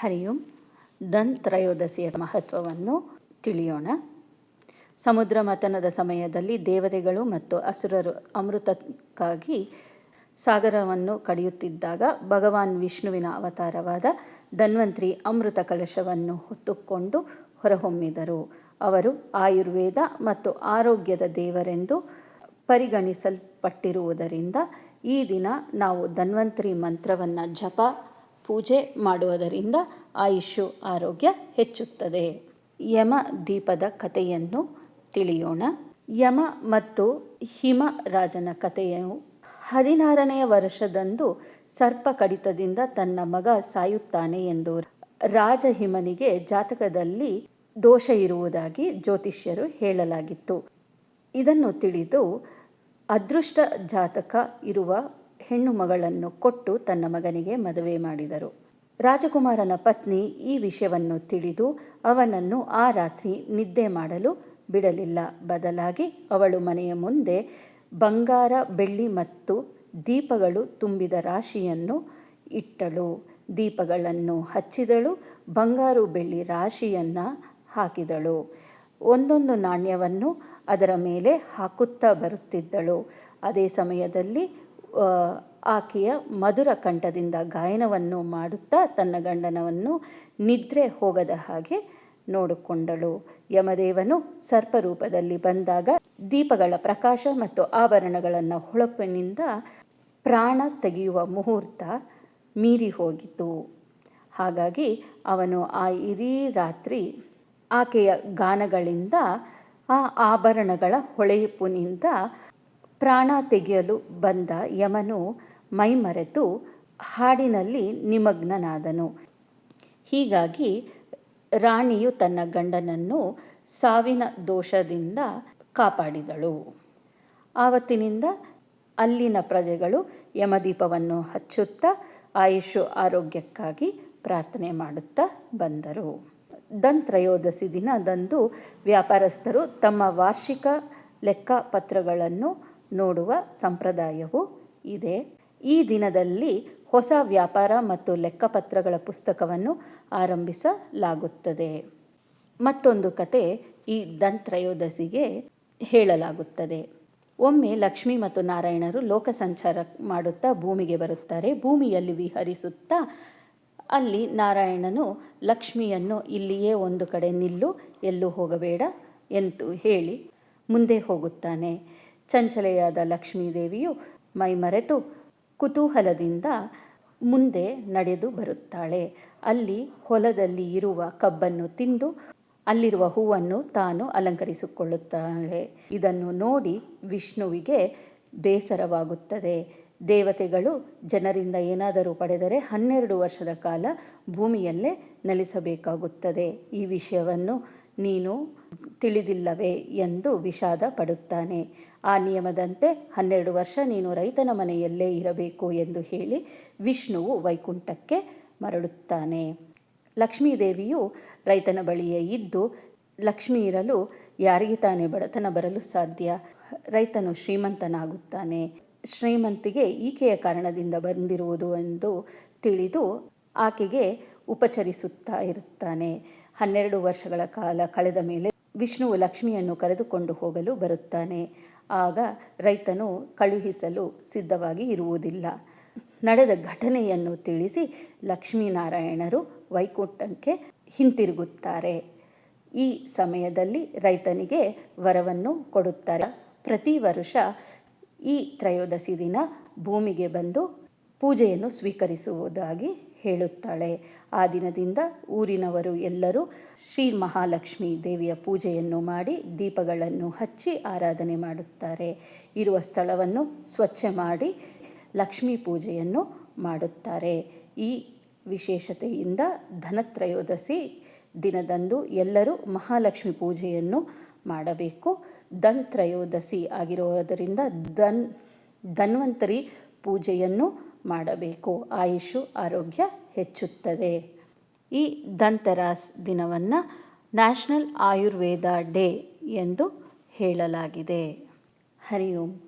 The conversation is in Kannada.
ಹರಿಯಂ. ದನ್ ತ್ರಯೋದಶಿಯ ಮಹತ್ವವನ್ನು ತಿಳಿಯೋಣ. ಸಮುದ್ರ ಮಥನದ ಸಮಯದಲ್ಲಿ ದೇವತೆಗಳು ಮತ್ತು ಅಸುರರು ಅಮೃತಕ್ಕಾಗಿ ಸಾಗರವನ್ನು ಕಡಿಯುತ್ತಿದ್ದಾಗ ಭಗವಾನ್ ವಿಷ್ಣುವಿನ ಅವತಾರವಾದ ಧನ್ವಂತ್ರಿ ಅಮೃತ ಕಲಶವನ್ನು ಹೊತ್ತುಕೊಂಡು ಹೊರಹೊಮ್ಮಿದರು. ಅವರು ಆಯುರ್ವೇದ ಮತ್ತು ಆರೋಗ್ಯದ ದೇವರೆಂದು ಪರಿಗಣಿಸಲ್ಪಟ್ಟಿರುವುದರಿಂದ ಈ ದಿನ ನಾವು ಧನ್ವಂತ್ರಿ ಮಂತ್ರವನ್ನು ಜಪ ಪೂಜೆ ಮಾಡುವುದರಿಂದ ಆಯುಷು ಆರೋಗ್ಯ ಹೆಚ್ಚುತ್ತದೆ. ಯಮ ದೀಪದ ಕಥೆಯನ್ನು ತಿಳಿಯೋಣ. ಯಮ ಮತ್ತು ಹಿಮ ರಾಜನ ಕಥೆಯು ಹದಿನಾರನೆಯ ವರ್ಷದಂದು ಸರ್ಪ ಕಡಿತದಿಂದ ತನ್ನ ಮಗ ಸಾಯುತ್ತಾನೆ ಎಂದು ರಾಜ ಹಿಮನಿಗೆ ಜಾತಕದಲ್ಲಿ ದೋಷ ಇರುವುದಾಗಿ ಜ್ಯೋತಿಷ್ಯರು ಹೇಳಲಾಗಿತ್ತು. ಇದನ್ನು ತಿಳಿದು ಅದೃಷ್ಟ ಜಾತಕ ಇರುವ ಹೆಣ್ಣು ಮಗಳನ್ನು ಕೊಟ್ಟು ತನ್ನ ಮಗನಿಗೆ ಮದುವೆ ಮಾಡಿದರು. ರಾಜಕುಮಾರನ ಪತ್ನಿ ಈ ವಿಷಯವನ್ನು ತಿಳಿದು ಅವನನ್ನು ಆ ರಾತ್ರಿ ನಿದ್ದೆ ಮಾಡಲು ಬಿಡಲಿಲ್ಲ. ಬದಲಾಗಿ ಅವಳು ಮನೆಯ ಮುಂದೆ ಬಂಗಾರ, ಬೆಳ್ಳಿ ಮತ್ತು ದೀಪಗಳು ತುಂಬಿದ ರಾಶಿಯನ್ನು ಇಟ್ಟಳು. ದೀಪಗಳನ್ನು ಹಚ್ಚಿದಳು, ಬಂಗಾರು, ಬೆಳ್ಳಿ ರಾಶಿಯನ್ನು ಹಾಕಿದಳು. ಒಂದೊಂದು ನಾಣ್ಯವನ್ನು ಅದರ ಮೇಲೆ ಹಾಕುತ್ತಾ ಬರುತ್ತಿದ್ದಳು. ಅದೇ ಸಮಯದಲ್ಲಿ ಆಕೆಯ ಮಧುರ ಕಂಠದಿಂದ ಗಾಯನವನ್ನು ಮಾಡುತ್ತಾ ತನ್ನ ಗಂಡನವನ್ನು ನಿದ್ರೆ ಹೋಗದ ಹಾಗೆ ನೋಡಿಕೊಂಡಳು. ಯಮದೇವನು ಸರ್ಪರೂಪದಲ್ಲಿ ಬಂದಾಗ ದೀಪಗಳ ಪ್ರಕಾಶ ಮತ್ತು ಆಭರಣಗಳನ್ನು ಹೊಳಪಿನಿಂದ ಪ್ರಾಣ ತೆಗೆಯುವ ಮುಹೂರ್ತ ಮೀರಿ ಹೋಗಿತು ಹಾಗಾಗಿ ಅವನು ಆ ಇಡೀ ರಾತ್ರಿ ಆಕೆಯ ಗಾನಗಳಿಂದ ಆ ಆಭರಣಗಳ ಹೊಳೆಯುಪಿನಿಂದ ಪ್ರಾಣ ತೆಗೆಯಲು ಬಂದ ಯಮನು ಮೈಮರೆತು ಹಾಡಿನಲ್ಲಿ ನಿಮಗ್ನನಾದನು. ಹೀಗಾಗಿ ರಾಣಿಯು ತನ್ನ ಗಂಡನನ್ನು ಸಾವಿನ ದೋಷದಿಂದ ಕಾಪಾಡಿದಳು. ಆವತ್ತಿನಿಂದ ಅಲ್ಲಿನ ಪ್ರಜೆಗಳು ಯಮದೀಪವನ್ನು ಹಚ್ಚುತ್ತಾ ಆಯುಷು ಆರೋಗ್ಯಕ್ಕಾಗಿ ಪ್ರಾರ್ಥನೆ ಮಾಡುತ್ತಾ ಬಂದರು. ದನ್ ತ್ರಯೋದಶಿ ದಿನದಂದು ವ್ಯಾಪಾರಸ್ಥರು ತಮ್ಮ ವಾರ್ಷಿಕ ಲೆಕ್ಕಪತ್ರಗಳನ್ನು ನೋಡುವ ಸಂಪ್ರದಾಯವು ಇದೆ. ಈ ದಿನದಲ್ಲಿ ಹೊಸ ವ್ಯಾಪಾರ ಮತ್ತು ಲೆಕ್ಕಪತ್ರಗಳ ಪುಸ್ತಕವನ್ನು ಆರಂಭಿಸಲಾಗುತ್ತದೆ. ಮತ್ತೊಂದು ಕತೆ ಈ ದಂತ್ರಯೋದಸಿಗೆ ಹೇಳಲಾಗುತ್ತದೆ. ಒಮ್ಮೆ ಲಕ್ಷ್ಮಿ ಮತ್ತು ನಾರಾಯಣರು ಲೋಕ ಸಂಚಾರ ಮಾಡುತ್ತಾ ಭೂಮಿಗೆ ಬರುತ್ತಾರೆ. ಭೂಮಿಯಲ್ಲಿ ವಿಹರಿಸುತ್ತಾ ಅಲ್ಲಿ ನಾರಾಯಣನು ಲಕ್ಷ್ಮಿಯನ್ನು ಇಲ್ಲಿಯೇ ಒಂದು ಕಡೆ ನಿಲ್ಲು, ಎಲ್ಲೂ ಹೋಗಬೇಡ ಎಂದು ಹೇಳಿ ಮುಂದೆ ಹೋಗುತ್ತಾನೆ. ಚಂಚಲೆಯಾದ ಲಕ್ಷ್ಮೀದೇವಿಯು ಮೈಮರೆತು ಕುತೂಹಲದಿಂದ ಮುಂದೆ ನಡೆದು ಬರುತ್ತಾಳೆ. ಅಲ್ಲಿ ಹೊಲದಲ್ಲಿ ಇರುವ ಕಬ್ಬನ್ನು ತಿಂದು ಅಲ್ಲಿರುವ ಹೂವನ್ನು ತಾನು ಅಲಂಕರಿಸಿಕೊಳ್ಳುತ್ತಾಳೆ. ಇದನ್ನು ನೋಡಿ ವಿಷ್ಣುವಿಗೆ ಬೇಸರವಾಗುತ್ತದೆ. ದೇವತೆಗಳು ಜನರಿಂದ ಏನಾದರೂ ಪಡೆದರೆ ಹನ್ನೆರಡು ವರ್ಷದ ಕಾಲ ಭೂಮಿಯಲ್ಲೇ ನೆಲೆಸಬೇಕಾಗುತ್ತದೆ. ಈ ವಿಷಯವನ್ನು ನೀನು ತಿಳಿದಿಲ್ಲವೇ ಎಂದು ವಿಷಾದ ಪಡುತ್ತಾನೆ. ಆ ನಿಯಮದಂತೆ ಹನ್ನೆರಡು ವರ್ಷ ನೀನು ರೈತನ ಮನೆಯಲ್ಲೇ ಇರಬೇಕು ಎಂದು ಹೇಳಿ ವಿಷ್ಣುವು ವೈಕುಂಠಕ್ಕೆ ಮರಳುತ್ತಾನೆ. ಲಕ್ಷ್ಮೀದೇವಿಯು ರೈತನ ಬಳಿಯೇ ಇದ್ದು, ಲಕ್ಷ್ಮಿ ಇರಲು ಯಾರಿಗೆ ತಾನೇ ಬಡತನ ಬರಲು ಸಾಧ್ಯ? ರೈತನು ಶ್ರೀಮಂತನಾಗುತ್ತಾನೆ. ಶ್ರೀಮಂತಿಗೆ ಈಕೆಯ ಕಾರಣದಿಂದ ಬಂದಿರುವುದು ಎಂದು ತಿಳಿದು ಆಕೆಗೆ ಉಪಚರಿಸುತ್ತಾ ಇರುತ್ತಾನೆ. ಹನ್ನೆರಡು ವರ್ಷಗಳ ಕಾಲ ಕಳೆದ ಮೇಲೆ ವಿಷ್ಣುವು ಲಕ್ಷ್ಮಿಯನ್ನು ಕರೆದುಕೊಂಡು ಹೋಗಲು ಬರುತ್ತಾನೆ. ಆಗ ರೈತನು ಕಳುಹಿಸಲು ಸಿದ್ಧವಾಗಿ ಇರುವುದಿಲ್ಲ. ನಡೆದ ಘಟನೆಯನ್ನು ತಿಳಿಸಿ ಲಕ್ಷ್ಮೀನಾರಾಯಣರು ವೈಕುಂಠಕ್ಕೆ ಹಿಂತಿರುಗುತ್ತಾರೆ. ಈ ಸಮಯದಲ್ಲಿ ರೈತನಿಗೆ ವರವನ್ನು ಕೊಡುತ್ತಾರೆ. ಪ್ರತಿ ವರ್ಷ ಈ ತ್ರಯೋದಶಿ ದಿನ ಭೂಮಿಗೆ ಬಂದು ಪೂಜೆಯನ್ನು ಸ್ವೀಕರಿಸುವುದಾಗಿ ಹೇಳುತ್ತಾಳೆ. ಆ ದಿನದಿಂದ ಊರಿನವರು ಎಲ್ಲರೂ ಶ್ರೀ ಮಹಾಲಕ್ಷ್ಮಿ ದೇವಿಯ ಪೂಜೆಯನ್ನು ಮಾಡಿ ದೀಪಗಳನ್ನು ಹಚ್ಚಿ ಆರಾಧನೆ ಮಾಡುತ್ತಾರೆ. ಇರುವ ಸ್ಥಳವನ್ನು ಸ್ವಚ್ಛ ಮಾಡಿ ಲಕ್ಷ್ಮೀ ಪೂಜೆಯನ್ನು ಮಾಡುತ್ತಾರೆ. ಈ ವಿಶೇಷತೆಯಿಂದ ಧನತ್ರಯೋದಶಿ ದಿನದಂದು ಎಲ್ಲರೂ ಮಹಾಲಕ್ಷ್ಮಿ ಪೂಜೆಯನ್ನು ಮಾಡಬೇಕು. ಧನ್ ತ್ರಯೋದಶಿ ಆಗಿರುವುದರಿಂದ ದನ್ ಧನ್ವಂತರಿ ಪೂಜೆಯನ್ನು ಮಾಡಬೇಕು. ಆಯುಷು ಆರೋಗ್ಯ ಹೆಚ್ಚುತ್ತದೆ. ಈ ದಂತರಾಸ್ ದಿನವನ್ನು ನ್ಯಾಷನಲ್ ಆಯುರ್ವೇದ ಡೇ ಎಂದು ಹೇಳಲಾಗಿದೆ. ಹರಿ ಓಂ.